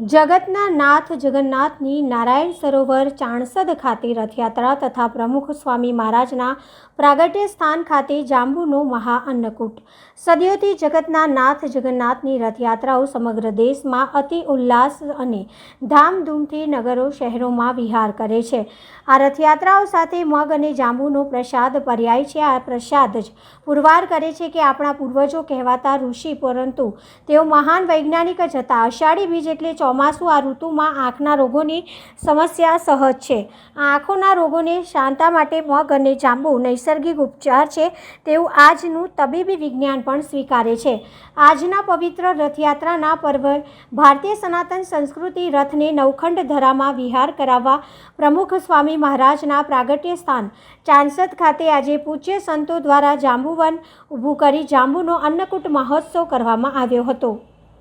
જગતના નાથ જગન્નાથની નારાયણ સરોવર ચાણસદ ખાતે રથયાત્રા તથા પ્રમુખ સ્વામી મહારાજના પ્રાગટ્ય સ્થાન ખાતે જાંબુનો મહાઅન્નકૂટ સદીઓથી જગતના નાથ જગન્નાથની રથયાત્રાઓ સમગ્ર દેશમાં અતિ ઉલ્લાસ અને ધામધૂમથી નગરો, શહેરોમાં વિહાર કરે છે. આ રથયાત્રાઓ સાથે મગ અને જાંબુનો પ્રસાદ પર્યાય છે. આ પ્રસાદ જ પુરવાર કરે છે કે આપણા પૂર્વજો કહેવાતા ઋષિ, પરંતુ તેઓ મહાન વૈજ્ઞાનિક જ હતા. અષાઢી બીજ એટલે ચોમાસું આ ઋતુમાં આંખના રોગોની સમસ્યા સહજ છે. આંખોના રોગોને શાંતા માટે મગ અને જાંબુ નૈસર્ગિક ઉપચાર છે તેવું આજનું તબીબી વિજ્ઞાન પણ સ્વીકારે છે. આજના પવિત્ર રથયાત્રાના પર્વ ભારતીય સનાતન સંસ્કૃતિ રથને નવખંડ ધરામાં વિહાર કરાવવા પ્રમુખ સ્વામી મહારાજના પ્રાગટ્ય સ્થાન ચાંસદ ખાતે આજે પૂજ્ય સંતો દ્વારા જાંબુવન ઊભું કરી જાંબુનો અન્નકૂટ મહોત્સવ કરવામાં આવ્યો હતો.